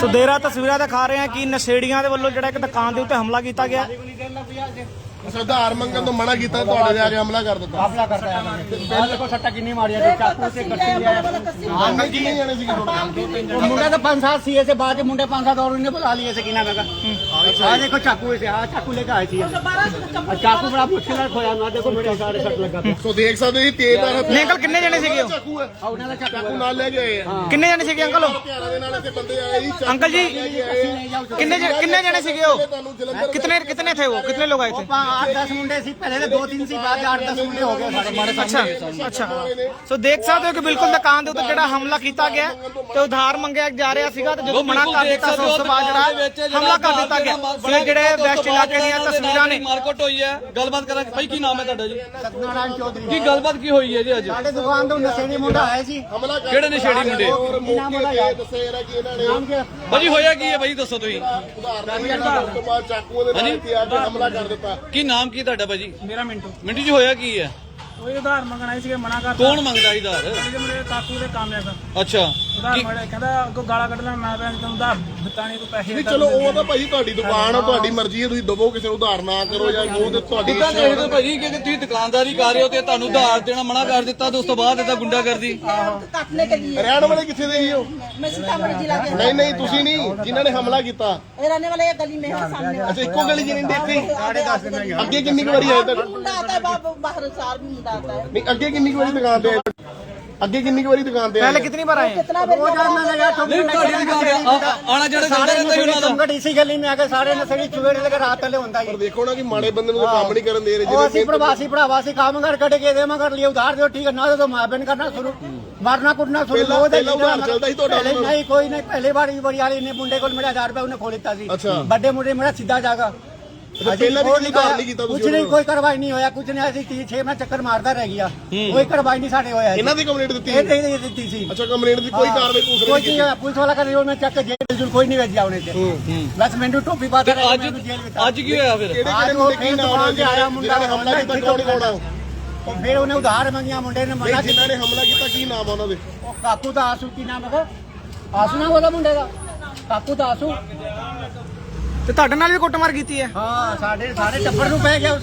ਸੋ ਦੇਰਾ ਤਸਵੀਰਾਂ ਦਿਖਾ ਰਹੇ ਹਾਂ ਕਿ ਨਸ਼ੇੜੀਆਂ ਦੇ ਵੱਲੋਂ ਜਿਹੜਾ ਇੱਕ ਦੁਕਾਨ ਦੇ ਉੱਤੇ ਹਮਲਾ ਕੀਤਾ ਗਿਆ। ਉਧਾਰ ਮੰਗਣ ਤੋਂ ਮਨਾ ਕੀਤਾ ਤੁਹਾਡੇ ਤੇ ਆ ਹਮਲਾ ਕਰ ਦਿੱਤਾ। ਹਮਲਾ ਕਰਤਾ ਹੈ ਪਹਿਲੇ ਦੇਖੋ ਸੱਟਾ ਕਿੰਨੀ ਮਾਰੀ ਹੈ ਜੋ ਚਾਕੂ ਸੇ ਕੱਟੀ ਲਿਆ ਹਾਂ ਨਹੀਂ ਕਿੰਨੇ ਜਣੇ ਸੀ ਉਹ ਮੁੰਡਾ ਤਾਂ ਪੰਜ ਸਾਲ ਸੀ ਇਸੇ ਬਾਅਦ ਮੁੰਡੇ ਪੰਜ ਸਾਲ ਹੋਰ ਨੇ ਬੁਲਾ ਲਈ ਇਸੇ ਕਿਨਾ ਮੇਗਾ ਆ ਦੇਖੋ ਚਾਕੂ ਇਸੇ ਆ ਚਾਕੂ ਲੈ ਕੇ ਆਏ ਸੀ। ਚਾਕੂ ਬੜਾ ਮੁਸ਼ਕਿਲ ਨਾਲ ਖੋਇਆ ਨਾ ਦੇਖੋ ਮੇਰੇ ਸਾਰੇ ਸੱਟ ਲੱਗਾ ਸੋ ਦੇਖ ਸਕਦੇ ਸੀ ਤੇਜ਼ ਨਾਲ ਨਹੀਂ ਅੰਕਲ ਕਿੰਨੇ ਜਣੇ ਸੀਗੇ ਉਹ? ਦਾ ਚਾਕੂ ਨਾਲ ਲੈ ਕੇ ਆਏ ਕਿੰਨੇ ਜਣੇ ਸੀਗੇ ਅੰਕਲ ਅੰਕਲ ਜੀ ਕਿੰਨੇ ਕਿੰਨੇ ਜਣੇ ਸੀਗੇ ਉਹ? ਕਿਤਨੇ ਕਿਤਨੇ ਥੇ ਉਹ? ਕਿਤਨੇ ਲੋਕ ਆਏ ਥੇ 8-10 ਮੁੰਡੇ ਸੀ ਪਹਿਲੇ ਦੇ 2-3 ਸੀ ਬਾਅਦ 8-10 ਮੁੰਡੇ ਹੋ ਗਏ ਸਾਡੇ ਮਾਰੇ ਅੱਛਾ ਅੱਛਾ। ਸੋ ਦੇਖ ਸਕਦੇ ਹੋ ਕਿ ਬਿਲਕੁਲ ਦੁਕਾਨ ਦੇ ਉੱਤੇ ਜਿਹੜਾ ਹਮਲਾ ਕੀਤਾ ਗਿਆ ਤੇ ਉਧਾਰ ਮੰਗਿਆ ਜਾ ਰਿਹਾ ਸੀਗਾ ਤੇ ਜਦੋਂ ਮਨਾ ਕਰ ਦਿੱਤਾ ਸੋ ਉਸ ਤੋਂ ਬਾਅਦ ਜਿਹੜਾ ਹਮਲਾ ਕਰ ਦਿੱਤਾ ਗਿਆ। ਸੋ ਜਿਹੜੇ ਵੈਸਟ ਇਲਾਕੇ ਦੀਆਂ ਤਸਵੀਰਾਂ ਨੇ ਮਾਰਕਟ ਹੋਈ ਹੈ ਗੱਲਬਾਤ ਕਰਾਂ ਭਾਈ ਕੀ ਨਾਮ ਹੈ ਤੁਹਾਡਾ ਜੀ? ਸਤਨਾਰਾਇਣ ਚੌਧਰੀ। ਕੀ ਗੱਲਬਾਤ ਕੀ ਹੋਈ ਹੈ ਜੀ ਅੱਜ? ਸਾਡੇ ਦੁਕਾਨ ਤੋਂ ਨਸ਼ੇੜੀ ਮੁੰਡਾ ਆਇਆ ਸੀ ਕਿਹੜੇ ਨਸ਼ੇੜੀ ਮੁੰਡੇ? ਭਾਜੀ ਹੋਇਆ ਕੀ ਹੈ ਭਾਈ ਦੱਸੋ ਤੁਸੀਂ। ਉਧਾਰ ਨਾਲ ਚਾਕੂਆਂ ਦੇ ਨਾਲ ਹਮਲਾ ਕਰ ਦਿੱਤਾ ਕੀ ਨਾਮ ਕੀ ਤੁਹਾਡਾ ਭਾਜੀ? ਮੇਰਾ ਮਿੰਟੂ। ਮਿੰਟੂ ਜੀ ਹੋਇਆ ਕੀ ਹੈ? ਉਹ ਉਧਾਰ ਮੰਗਣ ਸੀਗੇ ਮਨਾ ਕਰਤਾ। ਕੌਣ ਮੰਗਦਾ ਸੀ ਉਧਾਰ ਜਿਹੜੇ ਮੇਰੇ ਕਾਕੂ ਦੇ ਕੰਮ ਹੈਗਾ। ਅੱਛਾ। ਉਧਾਰ ਮਾੜੇ ਕਹਿੰਦਾ ਅੱਗੋਂ ਗਾਲਾਂ ਕੱਢ ਲੈਣ ਮੈਂ ਭੈਣ ਤੈਨੂੰ ਉਧਾਰ ਦਿੱਤਾ ਨਹੀਂ ਤੂੰ ਪੈਸੇ ਨਹੀਂ ਚਲੋ ਉਹ ਤਾਂ ਭਾਈ ਤੁਹਾਡੀ ਦੁਕਾਨ ਆ ਤੁਹਾਡੀ ਮਰਜ਼ੀ ਹੈ ਤੁਸੀਂ ਦਵੋ ਕਿਸੇ ਨੂੰ ਉਧਾਰ ਨਾ ਕਰੋ ਜਾਂ ਉਹ ਤੇ ਤੁਹਾਡੀ ਕਿੱਦਾਂ ਦੇਖਦੇ ਭਾਜੀ ਕਿ ਤੁਸੀਂ ਦੁਕਾਨਦਾਰੀ ਕਰ ਰਹੇ ਹੋ ਤੇ ਤੁਹਾਨੂੰ ਉਧਾਰ ਦੇਣਾ ਮਨਾ ਕਰ ਦਿੱਤਾ ਤੇ ਉਸ ਤੋਂ ਬਾਅਦ ਇਹਦਾ ਗੁੰਡਾ ਕਰਦੀ ਕੱਟਨੇ ਕੇ ਲਈ ਰਹਿਣ ਵਾਲੇ ਕਿੱਥੇ ਦੇ ਹੀ ਹੋ ਮੈਂ ਸੀਤਾਮੜੀ ਜ਼ਿਲ੍ਹਾ ਦੇ ਨਹੀਂ ਨਹੀਂ ਤੁਸੀਂ ਨਹੀਂ ਜਿਨ੍ਹਾਂ ਨੇ ਹਮਲਾ ਕੀਤਾ। ਇਹ ਰਹਿਣੇ ਵਾਲੇ ਇਹ ਗਲੀ ਮੇ ਹੋ ਸਾਹਮਣੇ। ਅੱਛਾ ਇੱਕੋ ਗਲੀ ਜਿਹਨੇ ਦੇਖੀ ਸਾਡੇ 10 ਦਿਨ ਹੋ ਅੱਗੇ ਕਿੰਨੀ ਵਾਰੀ ਆਇਆ ਤਾਂ ਮੁੰਡਾ ਆਤਾ ਹੈ ਬਾਹਰ ਸਾਲ ਵੀ ਮੁੰਡਾ ਆਤਾ ਹੈ ਨਹੀਂ ਅੱਗੇ ਕਿੰਨੀ ਵਾਰੀ ਦੁਕਾਨ ਤੇ ਆਇਆ ਅੱਗੇ ਕਿੰਨੀ ਕੁ ਵਾਰੀ ਦੁਕਾਨ ਤੇ ਆਏ पहले कितनी बार आए हैं? कितना बेर ਨਹੀਂ ਤੁਹਾਡੀ ਦੁਕਾਨ ਤੇ ਆ- ਆਣਾ ਜਾਣਾ ਚੱਲਦਾ ਰਹਿੰਦਾ ਸੀ ਉਹਨਾਂ ਦਾ संकट इसी गली में आके सारे नशेड़ी चुवेड़े लेकर रात तले होता ਪਰ ही ਦੇਖੋ ਨਾ ਕਿ ਮਾੜੇ ਬੰਦੇ ਨੂੰ ਤਾਂ ਕੰਮ ਨਹੀਂ ਕਰਨ ਦੇ ਰਹੇ ਉਹ ਅਸੀਂ ਜਿਹਦੇ ਪ੍ਰਵਾਸੀ ਪ੍ਰਵਾਸੀ ਕੰਮ ਕਰ ਕੱਢ ਕੇ ਦੇ ਮਗਰ ਲਈ ਉਧਾਰ ਦਿਓ ਠੀਕ ਹੈ ਨਾ ਤਾਂ ਮਾਪਨ ਕਰਨਾ ਸ਼ੁਰੂ ਮਾਰਨਾ ਕੁੱਟਣਾ ਸ਼ੁਰੂ ਪਹਿਲਾਂ- ਉਹ ਦੇ ਪਹਿਲਾਂ ਉਧਾਰ ਚੱਲਦਾ ਸੀ ਤੁਹਾਡਾ ਪਹਿਲੇ ਉਹਨਾਂ ਨਹੀਂ ਕੋਈ ਨਹੀਂ ਪਹਿਲੇ ਵਾਰ ਹੀ ਬੜੀ ਵਾਲੀ ਨੇ ਮੁੰਡੇ ਕੋਲ ਮੇਰਾ 1000 ਰੁਪਏ ਉਹਨੇ ਖੋਲ ਦਿੱਤਾ ਸੀ ਅੱਛਾ। ਵੱਡੇ ਮੁੰਡੇ ਮੇਰਾ ਸਿੱਧਾ ਜਾਗਾ ਅੱਛਾ, ਪਹਿਲਾਂ ਵੀ ਕੋਈ ਉਧਾਰ ਨਹੀਂ ਕੀਤਾ ਤੁਸੀਂ ਕੁਝ ਨਹੀਂ ਕੋਈ ਕਾਰਵਾਈ ਨਹੀਂ ਹੋਇਆ ਕੁਝ ਨਹੀਂ ਅਸੀਂ 3 6 ਮਹੀਨੇ ਚੱਕਰ ਮਾਰਦਾ ਰਹਿ ਗਿਆ। ਕੋਈ ਕਾਰਵਾਈ ਨਹੀਂ ਸਾਡੇ ਹੋਇਆ ਇਹਨਾਂ ਦੀ ਕੰਪਲੇਂਟ ਦਿੱਤੀ ਇਹ ਨਹੀਂ ਨਹੀਂ ਦਿੱਤੀ ਸੀ। ਅੱਛਾ ਕੰਪਲੇਂਟ ਦੀ ਕੋਈ ਕਾਰਵਾਈ ਪੁਲਿਸ ਨੇ ਕੋਈ ਨਹੀਂ ਕੀਤੀ ਪੁਲਿਸ ਵਾਲਾ ਕਰ ਮੈਂ ਚੱਕ ਕੇ ਜੇਲ੍ਹ ਜੁਲ ਕੋਈ ਨਹੀਂ ਵੇਚ ਜਾਉਣੇ ਤੇ। ਬਸ ਮੈਨੂੰ ਟੋਪੀ ਪਾ ਕੇ ਅੱਜ ਅੱਜ ਕੀ ਹੋਇਆ ਫਿਰ? ਕਿਹੜੇ ਅੱਜ ਕਿਹੜੇ ਮੁੰਡੇ ਕੀ ਨਾਮ ਤੇ ਆਇਆ ਮੁੰਡਾ ਨੇ ਹਮਲਾ ਕੀਤਾ ਕੌਣ ਕੌਣ ਆ ਉਹ ਫਿਰ ਉਹਨੇ ਉਧਾਰ ਮੰਗਿਆ ਮੁੰਡੇ ਨੇ ਮਨਾ ਨਹੀਂ ਜਿਨ੍ਹਾਂ ਨੇ ਹਮਲਾ ਕੀਤਾ ਕੀ ਨਾਮ ਆ ਉਹਨਾਂ ਦੇ? ਉਹ ਕਾਕੂ ਦਾ ਆਸੂ ਕੀ ਨਾਮ ਹੈਗਾ ਆਸੂ ਨਾ ਉਹਦਾ ਮੁੰਡੇ ਦਾ? ਕਾਕੂ ਦਾ ਆਸੂ ਤੇ ਤੁਹਾਡੇ ਨਾਲ ਵੀ ਕੁੱਟਮਾਰ ਕੀਤੀ ਹੈ? ਹਾਂ ਸਾਡੇ ਸਾਰੇ ਟੱਬਰ ਨੂੰ ਪੈ ਗਿਆ ਉਸ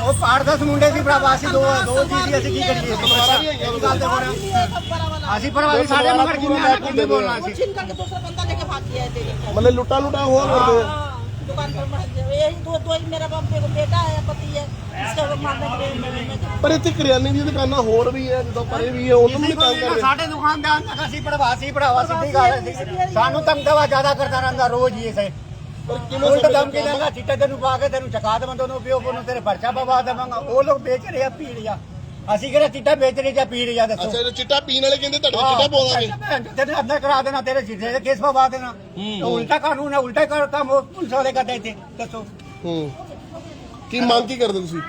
ਉਹ ਪਾੜ ਦਸ ਮੁੰਡੇ ਸੀ ਭਰਾਵਾ ਅਸੀਂ ਦੋ ਦੋ ਜੀ ਸੀ ਅਸੀਂ ਕੀ ਕਰੀਏ? ਦੁਬਾਰਾ ਵੀ ਹੋਈ ਗੱਲ ਤੇ ਹੋਰ ਅਸੀਂ ਭਰਾਵਾ ਸਾਡੇ ਮਗਰ ਸੀ? ਮਤਲਬ ਲੁੱਟਾ ਲੁੱਟਾ ਹੋ ਰਹੇ ਦੁਕਾਨ ਪਰ ਇਹ ਦੋ ਦੋ ਦੀ ਦੁਕਾਨਾਂ ਹੋਰ ਵੀ ਹੈ ਜਦੋਂ ਪਰੇ ਵੀ ਹੈ ਉਹਨਾਂ ਨੂੰ ਤੰਗ ਕਰਦੇ। ਸਾਡੇ ਦੁਕਾਨਦਾਰ ਤੱਕ ਅਸੀਂ ਪੜਵਾ ਸੀ ਸਿੱਧੀ ਗੱਲ ਸਾਨੂੰ ਤੰਗ ਜ਼ਿਆਦਾ ਕਰਦਾ ਰਹਿੰਦਾ ਰੋਜ਼ ਹੀ ਇਸੇ ਉਲਟ ਸਾਡੇ ਦਮ ਕੇ ਦੇਗਾ ਚਿੱਟੇ ਤੈਨੂੰ ਪਾ ਕੇ ਤੈਨੂੰ ਚਕਾ ਦੇਵਾਂ ਦੋਨੋਂ ਪਿਓ ਨੂੰ ਤੇਰੇ ਪਰਚਾ ਪਵਾ ਦੇਵਾਂਗਾ। ਉਹ ਲੋਕ ਵੇਚ ਰਹੇ ਆ ਪੀੜੀਆਂ ਅਸੀਂ ਕਿਹੜਾ ਚਿੱਟਾ ਵੇਚ ਰਹੇ ਜਾਂ ਪੀੜੀਆਂ ਦੱਸੋ? ਅੱਛਾ ਜੇ ਚਿੱਟਾ ਪੀਣ ਵਾਲੇ ਕਹਿੰਦੇ ਤੁਹਾਡੇ ਕੋਲ ਚਿੱਟਾ ਪਾਵਾਂਗੇ ਭੈਣ ਚੋਦ ਤੇਰੇ ਅੰਦਰ ਕਰਾ ਦੇਣਾ ਤੇਰੇ ਚਿੱਟੇ ਦੇ ਕੇਸ ਪਵਾ ਦੇਣਾ। ਉਲਟਾ ਕਾਨੂੰਨ ਹੈ ਉਲਟਾ ਕਰ ਕੰਮ ਉਹ ਪੁਲਿਸ ਵਾਲੇ ਕਰਦੇ ਇੱਥੇ ਦੱਸੋ? ਹੂੰ। ਕੀ ਮੰਗ ਕੀ ਕਰਦੇ ਤੁਸੀਂ?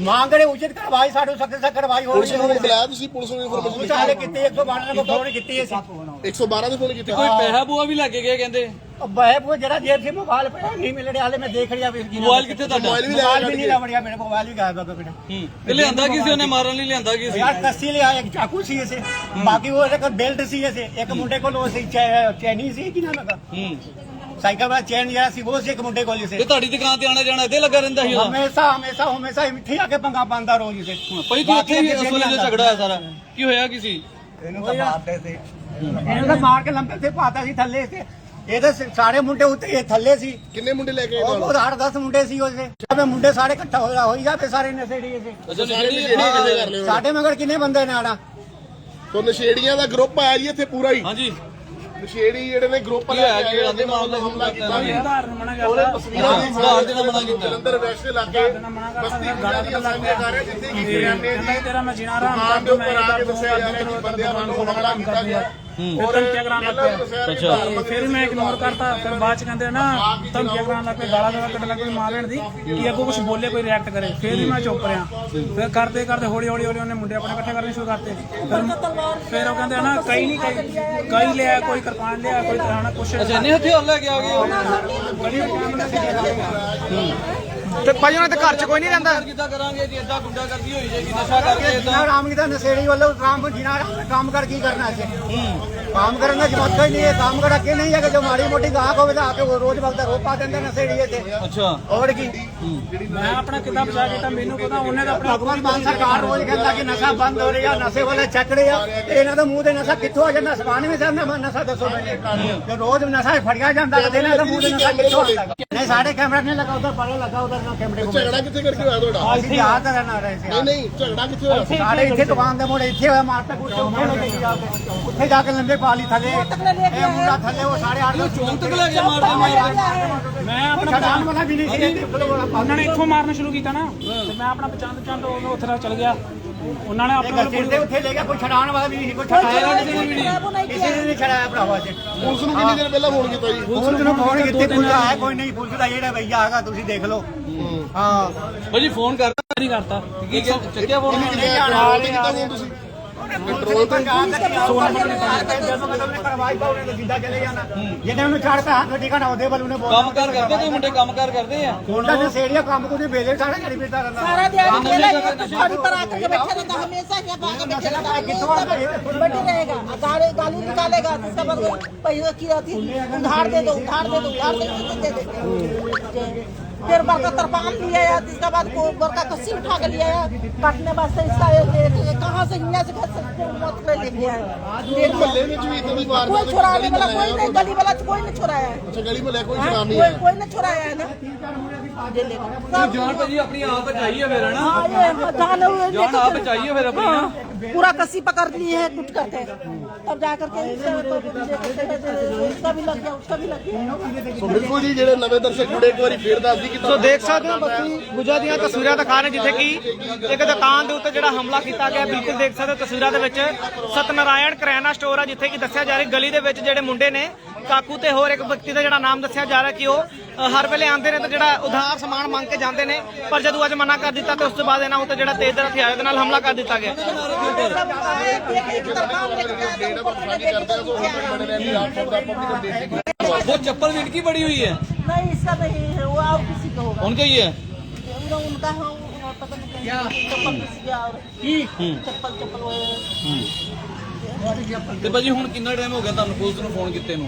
ਮੰਗ ਰਹੇ ਉਚਿਤ ਕਰਵਾਈ ਸਾਡੇ ਸਖਤ ਸਖਤ ਕਰਵਾਈ ਹੋਣੀ ਬੁਲਾਇਆ ਤੁਸੀਂ ਪੁਲਿਸ ਨੂੰ ਇਨਫੋਰਮੇਸ਼ਨ ਵਾਲੇ ਕਿਤੇ 112 ਨੂੰ ਫੋਨ ਕੀਤੀ ਅਸੀਂ। 112 ਦੇ ਫੋਨ ਕੀਤੀ। ਕੋਈ ਪੈਸਾ ਬੂਆ ਵੀ ਲੱਗੇ ਗਏ ਕਹਿੰਦੇ? ਬਹਿ ਉਹ ਜਿਹੜਾ ਜੇਬ ਸੇ ਮੋਬਾਈਲ ਪਿਆ ਨਹੀਂ ਮਿਲ ਰਿਹਾ ਹਾਲੇ ਮੈਂ ਦੇਖ ਰਿਹਾ ਵੀ ਮੋਬਾਈਲ ਕਿੱਥੇ ਤੁਹਾਡਾ? ਮੋਬਾਈਲ ਵੀ ਲੈ ਮੋਬਾਈਲ ਵੀ ਨਹੀਂ ਮੇਰੇ ਮੋਬਾਈਲ ਵੀ ਗਾਇਬ ਹੋ ਗਿਆ ਹੂੰ। ਤੇ ਲਿਆਂਦਾ ਕੀ ਸੀ ਉਹਨੇ? ਮਾਰਨ ਲਈ ਲਿਆਂਦਾ ਕੀ ਸੀ? ਯਾਰ ਕੱਸੀ ਲਿਆ ਇੱਕ ਚਾਕੂ ਸੀ ਇਸੇ। ਬਾਕੀ ਉਹ ਕੋਲ ਬੈਲਟ ਸੀ ਇਸੇ। ਇੱਕ ਮੁੰਡੇ ਕੋਲ ਉਹ ਸੀ ਚੈਨੀ ਸੀ ਕਿ ਨਾ ਲਗਾ ਹੂੰ। ਸਾਈਕਲ ਵਾਲਾ ਚੈਨ ਜਿਹੜਾ ਸੀ ਉਹ ਸੀ ਇੱਕ ਮੁੰਡੇ ਕੋਲ ਇਸੇ। ਤੇ ਤੁਹਾਡੀ ਦੁਕਾਨ ਤੇ ਆਣਾ ਜਾਣਾ ਇੱਥੇ ਲੱਗਾ ਰਹਿੰਦਾ ਸੀ ਹਮੇਸ਼ਾ ਹਮੇਸ਼ਾ ਹਮੇਸ਼ਾ ਇੱਥੇ ਆ ਕੇ ਪੰਗਾ ਪਾਉਂਦਾ ਰੋਜ਼ ਇਸੇ। ਭਾਈ ਤੂੰ ਇੱਥੇ ਹੀ ਉਸ ਵੇਲੇ ਝਗੜਾ ਹੋਇਆ ਸਾਰਾ। ਕੀ ਹੋਇਆ ਕੀ ਸੀ? ਇਹਨੂੰ ਤਾਂ ਮਾਰਦੇ ਸੀ। ਇਹਨੂੰ ਤਾਂ ਮਾਰ ਕੇ ਲੰਬੇ ਤੇ ਪਾਤਾ ਸੀ ਥੱਲੇ ਤੇ ਇਹਦੇ ਸ- ਸਾਰੇ ਮੁੰਡੇ ਉੱਤੇ ਇਹ ਥੱਲੇ ਸੀ। ਕਿੰਨੇ ਮੁੰਡੇ ਲੈ ਕੇ ਆਏ ਉਹ ਤੁਹਾਨੂੰ? ਉਹ 10 ਮੁੰਡੇ ਸੀ ਉਹਦੇ। ਮੁੰਡੇ ਸਾਰੇ ਇਕੱਠਾ ਹੋਇਆ ਹੋਈ ਜਾਵੇ ਸਾਰੇ ਨਸ਼ੇੜੀ ਅੱਛਾ ਕਰ ਲਿਓ ਸਾਡੇ ਮਗਰ ਕਿੰਨੇ ਬੰਦੇ ਨੇ ਆਣਾ ਤੋਂ ਨਸ਼ੇੜੀਆਂ ਦਾ ਗਰੁੱਪ ਆਇਆ ਜੀ ਇੱਥੇ ਪੂਰਾ ਹੀ। ਹਾਂਜੀ। ਨਸ਼ੇੜੀ ਜਿਹੜੇ ਨੇ ਗਰੁੱਪ ਕੀ ਲੈ ਕੇ ਆਏ ਆਂਦੇ ਮਾਮਲਾ ਹਮਲਾ ਕੀਤਾ ਉਧਾਰ ਮਨਾ ਉਹਨੇ ਕਰਤਾ ਤਸਵੀਰਾਂ ਦੀ ਉਧਾਰ ਦੇਣਾ ਮਨਾ ਕੀਤਾ। ਜਲੰਧਰ ਵੈਸਟ ਇਲਾਕੇ ਬਸਤੀ ਗੁਜਰਾਂ ਦੀਆਂ ਸਾਹਮਣੇ ਕਰ ਰਹੇ ਜਿੱਥੇ ਕਿ ਕਰਿਆਨੇ ਦੀ ਤੇਰਾ ਮੈਂ ਆਰਾਮ ਦੁਕਾਨ ਦੇ ਉੱਪਰ ਆ ਕੇ ਦੱਸਿਆ ਜਾ ਰਿਹਾ ਕਿ ਬੰਦਿਆਂ ਵੱਲੋਂ ਹਮਲਾ ਕੀਤਾ ਗਿਆ। ਔਰ ਧਮਕੀਆਂ ਕਰਾਉਣ ਲੱਗ ਪਿਆ। ਅੱਛਾ। ਤੇ ਫਿਰ ਮੈਂ ਇਗਨੋਰ ਕਰਤਾ। ਫਿਰ ਬਾਅਦ ਚ ਕਹਿੰਦੇ ਨਾ ਧਮਕੀਆਂ ਕਰਾਉਣ ਲੱਗ ਪਏ ਗਾਲਾਂ ਗਾਲਾਂ ਕੱਢਣ ਲੱਗ ਪਏ ਮਾਰ ਲੈਣ ਦੀ ਕਿ ਅੱਗੋਂ ਕੁਝ ਬੋਲੇ ਕੋਈ ਰਿਐਕਟ ਕਰੇ। ਫਿਰ ਵੀ ਮੈਂ ਚੁੱਪ ਰਿਹਾ। ਫਿਰ ਕਰਦੇ ਕਰਦੇ ਹੌਲੀ ਹੌਲੀ ਹੌਲੀ ਉਹਨੇ ਮੁੰਡੇ ਆਪਣੇ ਇਕੱਠੇ ਕਰਨੇ ਸ਼ੁਰੂ ਕਰਤੇ। ਫਿਰ ਫਿਰ ਉਹ ਕਹਿੰਦੇ ਨਾ ਕਈ ਨਹੀਂ ਕਈ ਕਈ ਲਿਆ ਕੋਈ ਕਿਰਪਾਨ ਲਿਆ ਕੋਈ ਤਰ੍ਹਾਂ ਕੁਛ ਅੱਛਾ ਇੰਨੇ ਹਥਿਆਰ ਲੈ ਕੇ ਆ ਗਏ ਉਹ। ਵਿੱਚ ਕੰਮ ਨਹੀਂ ਤੇ ਭਾਈ ਉਹਨਾਂ ਦੇ ਘਰ 'ਚ ਕੋਈ ਨਹੀਂ ਰਹਿੰਦਾ। ਕਿੱਦਾਂ ਕਰਾਂਗੇ ਜੀ? ਏਦਾਂ ਗੁੰਡਾਗਰਦੀ ਹੋਈ ਜਾਏਗੀ ਨਸ਼ਾ ਕਰਕੇ ਏਦਾਂ ਰਾਮ ਕੀ ਤਾਂ ਨਸ਼ੇੜੀ ਵੱਲੋਂ ਰਾਮ ਜੀਣਾ ਕੰਮ ਕਰ ਕੀ ਕਰਨਾ ਸੀ ਕੰਮ ਕਰਨ ਦਾ ਜਮਾਤਾ ਹੀ ਨਹੀਂ ਹੈ ਕੰਮ ਕਰ ਅੱਗੇ ਨਹੀਂ ਹੈ ਕਿ ਜੋ ਮਾੜੀ ਮੋਟੀ ਗਾਹਕ ਹੋਵੇ ਤਾਂ ਆ ਕੇ ਉਹ ਰੋਜ਼ ਵਕਤ ਰੋਕ ਪਾ ਦਿੰਦੇ ਨੇ ਸੇੜੀਏ ਤੇ ਅੱਛਾ। ਹੋਰ ਕੀ? ਮੈਂ ਆਪਣਾ ਕਿੱਦਾਂ ਬਚਾ ਕੀਤਾ ਮੈਨੂੰ ਪਤਾ ਉਹਨੇ ਤਾਂ ਆਪਣਾ ਭਗਵੰਤ ਮਾਨ ਸਰਕਾਰ ਰੋਜ਼ ਕਹਿੰਦਾ ਕਿ ਨਸ਼ਾ ਬੰਦ ਹੋ ਰਿਹਾ ਨਸ਼ੇ ਵਾਲੇ ਚੱਕ ਰਹੇ ਆ। ਤੇ ਇਹਨਾਂ ਦੇ ਮੂੰਹ ਤੇ ਨਸ਼ਾ ਕਿੱਥੋਂ ਆ ਜਾਂਦਾ? ਸਵਾਨ ਵੀ ਸਾਹਮਣੇ ਨਸ਼ਾ ਦੱਸੋ ਮੈਨੂੰ। ਤੇ ਰੋਜ਼ ਨਸ਼ਾ ਫੜਿਆ ਜਾਂਦਾ ਤੇ ਇਹਨਾਂ ਦੇ ਮੂੰਹ ਤੇ ਨਸ਼ਾ ਕਿੱਥੋਂ ਆਉਂਦਾ? ਨਹੀਂ ਸਾਡੇ ਕੈਮਰਾ ਨਹੀਂ ਲੱਗਾ ਉਧਰ ਪਰੇ ਲੱਗਾ ਉਧਰ ਨਾ ਕੈਮਰੇ ਕੋਲ ਝਗੜਾ ਕਿੱਥੇ ਕਰਕੇ ਹੋਇਆ ਤੁਹਾਡਾ? ਅਸੀਂ ਯਾਦ ਰਹਿਣਾ ਰਹੇ ਸੀ। ਨਹੀਂ ਨਹੀਂ ਝਗੜਾ ਕਿੱਥੇ ਹੋਇਆ? ਸਾਡੇ ਇੱਥੇ ਦੁਕਾਨ ਦੇ ਮੋੜੇ ਇੱਥੇ ਹੋਇਆ ਮਾਰ ਤੱਕ ਉੱਥੇ ਉੱਥੇ ਲੈ ਕੇ ਜਾ ਕੇ। ਉੱਥੇ ਜਾ ਕੇ ਲੰਦੇ ਪਾ ਲਈ ਥੱਲੇ। ਇਹ ਮੁੰਡਾ ਥੱਲੇ ਉਹ ਸਾਡੇ ਆੜ ਚੌਂਕ ਤੱਕ ਲੈ ਕੇ ਮਾਰਦੇ ਮਾਰਦੇ ਮੈਂ ਆਪਣਾ ਛਡਾਣ ਵਾਲਾ ਵੀ ਨਹੀਂ ਸੀ। ਉਹਨਾਂ ਨੇ ਇੱਥੋਂ ਮਾਰਨਾ ਸ਼ੁਰੂ ਕੀਤਾ ਨਾ ਤੇ ਮੈਂ ਆਪਣਾ ਪਚੰਦ ਚੰਦ ਉਹ ਉੱਥੇ ਤੱਕ ਚਲ ਗਿਆ। ਉਹਨਾਂ ਨੇ ਆਪਣਾ ਦੇ ਉੱਥੇ ਲੈ ਗਿਆ ਕੋਈ ਛਡਾਣ ਵਾਲਾ ਵੀ ਨਹੀਂ ਸੀ, ਕੋਈ ਛਡਾਇਆ ਕਿਸੇ ਨੇ ਵੀ ਨਹੀਂ। ਕਿਸੇ ਨੇ ਨਹੀਂ ਛਡਾਇਆ ਭਰਾਵਾ ਜੀ ਪੁਲਿਸ ਨੂੰ ਕਿੰਨੀ ਦੇਰ ਪਹਿਲਾਂ ਫੋਨ ਕੀਤਾ ਜੀ? ਪੁਲਿਸ ਨੂੰ ਫੋਨ ਕੀਤੀ ਪੁਲਿਸ ਆਇਆ ਕੋਈ ਨਹੀਂ ਪੁਲਿਸ ਦਾ ਜਿਹੜਾ ਭਈਆ ਹੈਗਾ ਤੁਸੀਂ ਦੇਖ ਲਓ। ਹਾਂ। ਭਾਜੀ ਫੋਨ ਕਰਤਾ ਨਹੀਂ ਕਰਤਾ। ਚੱਕਿਆ ਫੋਨ? ਤੇ ਕੀਤਾ ਫੋਨ ਤੁਸੀਂ ਕੰਟਰੋਲ ਤੋਂ ਕਰਵਾਈ ਪਾਉਣੇ ਤਾਂ ਸਿੱਧਾ ਚਲੇ ਜਾਣਾ ਜਿਹਨੇ ਉਹਨੂੰ ਛੱਡਤਾ ਹੱਥ ਟਿਕਾਣਾ ਉਹਦੇ ਵੱਲ ਉਹਨੇ ਬੋਲ ਕੰਮ ਕਾਰ ਕਰਦੇ ਕੋਈ ਮੁੰਡੇ ਕੰਮ ਕਾਰ ਕਰਦੇ ਆ ਉਹਨਾਂ ਨੇ ਸੇੜੀਆਂ ਕੰਮ ਕੋਈ ਵੇਲੇ ਸਾਰਾ ਕਰੀ ਫਿਰਦਾ ਰਹਿੰਦਾ सारा दिहाड़ी मेला ये तो छोड़ी पर आकर के बैठे रहता हमेशा यहाँ भागे बैठे रहता हमेशा बैठे रहेगा गाली गाली निकालेगा तो इसका मतलब पैसा की रहती उधार दे दो उधार दे दो उधार दे दो दे देंगे फिर बड़का तो तरपान लिया है इसके बाद को बड़का कस्सी उठा के लिया है। काटने से इसका कहाँ से हिया से घर से मौत कर ले गया है। कोई छुड़ाने मतलब वाला कोई नहीं गली वाला तो कोई नहीं छुड़ाया है। गली वाला कोई हाँ, कोई नहीं छुड़ाया है ना। तो जान जी अपनी आप बचाइए फिर ना? हाँ, हाँ, जान आप बचाइए फिर अपनी पूरा कसी पकड़ लिए है कुट करके तब जा करके इसका तो इसका भी लग गया उसका भी लग गया ਸੋ ਬਿਲਕੁਲ ਜੀ ਜਿਹੜੇ ਨਵੇਂ ਦਰਸ਼ਕ ਜੁੜੇ ਇੱਕ ਵਾਰੀ ਫੇਰ ਦੱਸਦੀ ਕਿ ਸੋ ਦੇਖ ਸਕਦੇ ਹੋ ਬਸਤੀ ਗੁਜਾ ਦੀਆਂ ਤਸਵੀਰਾਂ ਦਿਖਾ ਰਹੇ ਜਿੱਥੇ ਕਿ ਇੱਕ ਦੁਕਾਨ ਦੇ ਉੱਤੇ ਜਿਹੜਾ ਹਮਲਾ ਕੀਤਾ ਗਿਆ ਬਿਲਕੁਲ ਦੇਖ ਸਕਦੇ ਹੋ ਤਸਵੀਰਾਂ ਦੇ ਵਿੱਚ ਸਤਨਾਰਾਇਣ ਕਰਿਆਨਾ ਸਟੋਰ ਆ ਜਿੱਥੇ ਕਿ ਦੱਸਿਆ ਜਾ ਰਿਹਾ ਗਲੀ ਦੇ ਵਿੱਚ ਜਿਹੜੇ ਮੁੰਡੇ ਨੇ ਕਾਕੂ ਤੇ ਹੋਰ ਇੱਕ ਵਿਅਕਤੀ ਦਾ ਜਿਹੜਾ ਨਾਮ ਦੱਸਿਆ ਜਾ ਰਿਹਾ ਕਿ ਉਹ ਅ, ਹਰ ਵੇਲੇ ਆਉਂਦੇ ਨੇ ਤੇ ਜਿਹੜਾ ਉਧਾਰ ਸਮਾਨ ਮੰਗ ਕੇ ਜਾਂਦੇ ਨੇ ਪਰ ਜਦੋਂ ਅੱਜ ਮਨਾ ਕਰ ਦਿੱਤਾ ਤੇ ਉਸ ਤੋਂ ਬਾਅਦ ਇਹਨਾਂ ਉੱਤੇ ਜਿਹੜਾ ਤੇਜ਼ ਹਥਿਆਰ ਦੇ ਨਾਲ ਹਮਲਾ ਕਰ ਦਿੱਤਾ ਗਿਆ ਬੜੇ ਰਹਿੰਦੇ ਆਪ ਸਭ ਦਾ ਪਬਲਿਕ ਦੇਖਦੀ वो चप्पल इनकी पड़ी हुई है नहीं इसका नहीं है वो और किसी का होगा उनका ही है उनका उनका है वो पता नहीं क्या चप्पल किसी का और चप्पल चप्पल वो ਤੇ ਭਾਜੀ ਹੁਣ ਕਿੰਨਾ ਟਾਈਮ ਹੋ ਗਿਆ ਤੁਹਾਨੂੰ ਪੁਲਿਸ ਨੂੰ ਫੋਨ ਕੀਤੇ ਨੂੰ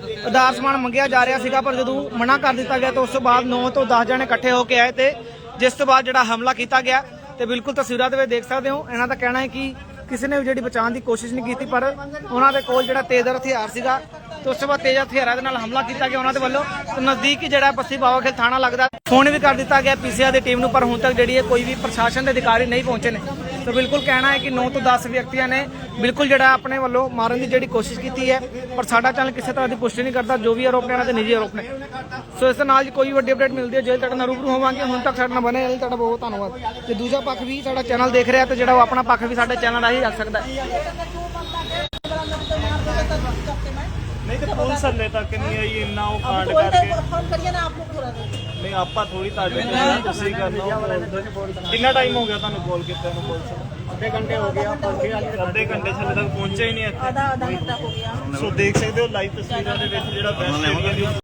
ਉਧਾਰ ਸਮਾਨ ਮੰਗਿਆ ਜਾ ਰਿਹਾ ਸੀਗਾ, ਪਰ ਜਦੋਂ ਮਨਾ ਕਰ ਦਿੱਤਾ ਗਿਆ ਤਾਂ ਉਸ ਤੋਂ ਬਾਅਦ 9 ਤੋਂ 10 ਜਣੇ ਇਕੱਠੇ ਹੋ ਕੇ ਆਏ ਤੇ ਜਿਸ ਤੋਂ ਬਾਅਦ ਜਿਹੜਾ ਹਮਲਾ ਕੀਤਾ ਗਿਆ, ਤੇ ਬਿਲਕੁਲ ਤਸਵੀਰਾਂ ਦੇ ਵਿੱਚ ਦੇਖ ਸਕਦੇ ਹੋ, ਇਹਨਾਂ ਦਾ ਕਹਿਣਾ ਹੈ ਕਿ ਕਿਸੇ ਨੇ ਵੀ ਜਿਹੜੀ ਬਚਾਉਣ ਦੀ ਕੋਸ਼ਿਸ਼ ਨਹੀਂ ਕੀਤੀ, ਪਰ ਉਹਨਾਂ ਦੇ ਕੋਲ ਜਿਹੜਾ ਤੇਜ਼ਰ ਹਥਿਆਰ ਸੀਗਾ, ਤੇ ਉਸ ਤੋਂ ਬਾਅਦ ਤੇਜ਼ ਹਥਿਆਰਾਂ ਦੇ ਨਾਲ ਹਮਲਾ ਕੀਤਾ ਗਿਆ ਉਹਨਾਂ ਦੇ ਵੱਲੋਂ। ਤੇ ਨਜ਼ਦੀਕ ਜਿਹੜਾ ਬਸਤੀ ਬਾਵਾ ਖੇਲ ਥਾਣਾ ਲੱਗਦਾ, ਫੋਨ ਵੀ ਕਰ ਦਿੱਤਾ ਗਿਆ ਪੀਸੀਆਰ ਦੀ ਟੀਮ ਨੂੰ, ਪਰ ਹੁਣ ਤੱਕ ਜਿਹੜੀ ਹੈ ਕੋਈ ਵੀ ਪ੍ਰਸ਼ਾਸਨ ਦੇ ਅਧਿਕਾਰੀ ਨਹੀਂ ਪਹੁੰਚੇ ਨੇ। ਤਾਂ ਬਿਲਕੁਲ ਕਹਿਣਾ ਹੈ ਕਿ 9 ਤੋਂ 10 ਵਿਅਕਤੀਆਂ ਨੇ ਬਿਲਕੁਲ ਜਿਹੜਾ ਆਪਣੇ ਵੱਲੋਂ ਮਾਰਨ ਦੀ ਜਿਹੜੀ ਕੋਸ਼ਿਸ਼ ਕੀਤੀ ਹੈ, ਪਰ ਸਾਡਾ ਚੈਨਲ ਕਿਸੇ ਤਰ੍ਹਾਂ ਦੀ ਪੁਸ਼ਟੀ ਨਹੀਂ ਕਰਦਾ, ਜੋ ਵੀ ਆਰੋਪ ਨੇ ਇਹਨਾਂ ਦੇ ਨਿੱਜੀ ਆਰੋਪ ਨੇ। ਸੋ ਇਸ ਦੇ ਨਾਲ ਕੋਈ ਵੱਡੀ ਅਪਡੇਟ ਮਿਲਦੀ ਹੈ, ਜੇ ਤੁਹਾਡੇ ਨਾਲ ਰੂਬਰੂ ਹੋਵਾਂਗੇ, ਹੁਣ ਤੱਕ ਸਾਡੇ ਨਾਲ ਬਣੇ ਰਹੋ, ਤੁਹਾਡਾ ਬਹੁਤ ਧੰਨਵਾਦ। ਤੇ ਦੂਜਾ ਪੱਖ ਵੀ ਸਾਡਾ ਚੈਨਲ ਦੇਖ ਰਿਹਾ ਤੇ ਜਿਹੜਾ ਉਹ ਆਪਣਾ ਪੱਖ ਵੀ ਸਾਡੇ ਚੈਨਲ ਰਾਹੀਂ ਰੱਖ ਸਕਦਾ ਹੈ। ਨਹੀਂ ਤੇ ਪੁਲਿਸ ਹੱਲੇ ਤੱਕ ਨਹੀਂ ਆਈ ਇੰਨਾ ਉਹ ਕਾਂਡ ਕਰਕੇ ਫੋਨ ਕਰੀਏ ਨਾ ਆਪ ਨੂੰ ਥੋੜਾ ਨਹੀਂ ਆਪਾਂ ਥੋੜੀ ਤੁਹਾਡੇ ਨਾਲ ਤੁਸੀਂ ਕਰਨਾ ਕਿੰਨਾ ਟਾਈਮ ਹੋ ਗਿਆ ਤੁਹਾਨੂੰ ਕਾਲ ਕੀਤਾ ਨੂੰ ਪੁਲਿਸ ਨੂੰ ਅੱਧੇ ਘੰਟੇ ਹੋ ਗਿਆ ਪਹੁੰਚੇ ਅੱਧੇ ਘੰਟੇ ਛੱਲੇ ਤੱਕ ਪਹੁੰਚਿਆ ਹੀ ਨਹੀਂ ਇੱਥੇ ਆਧਾ ਆਧਾ ਘੰਟਾ ਹੋ ਗਿਆ ਸੋ ਦੇਖ ਸਕਦੇ ਹੋ ਲਾਈਵ ਤਸਵੀਰਾਂ ਦੇ ਵਿੱਚ ਜਿਹੜਾ ਬੈਸਟ ਏਰੀਆ ਦੀ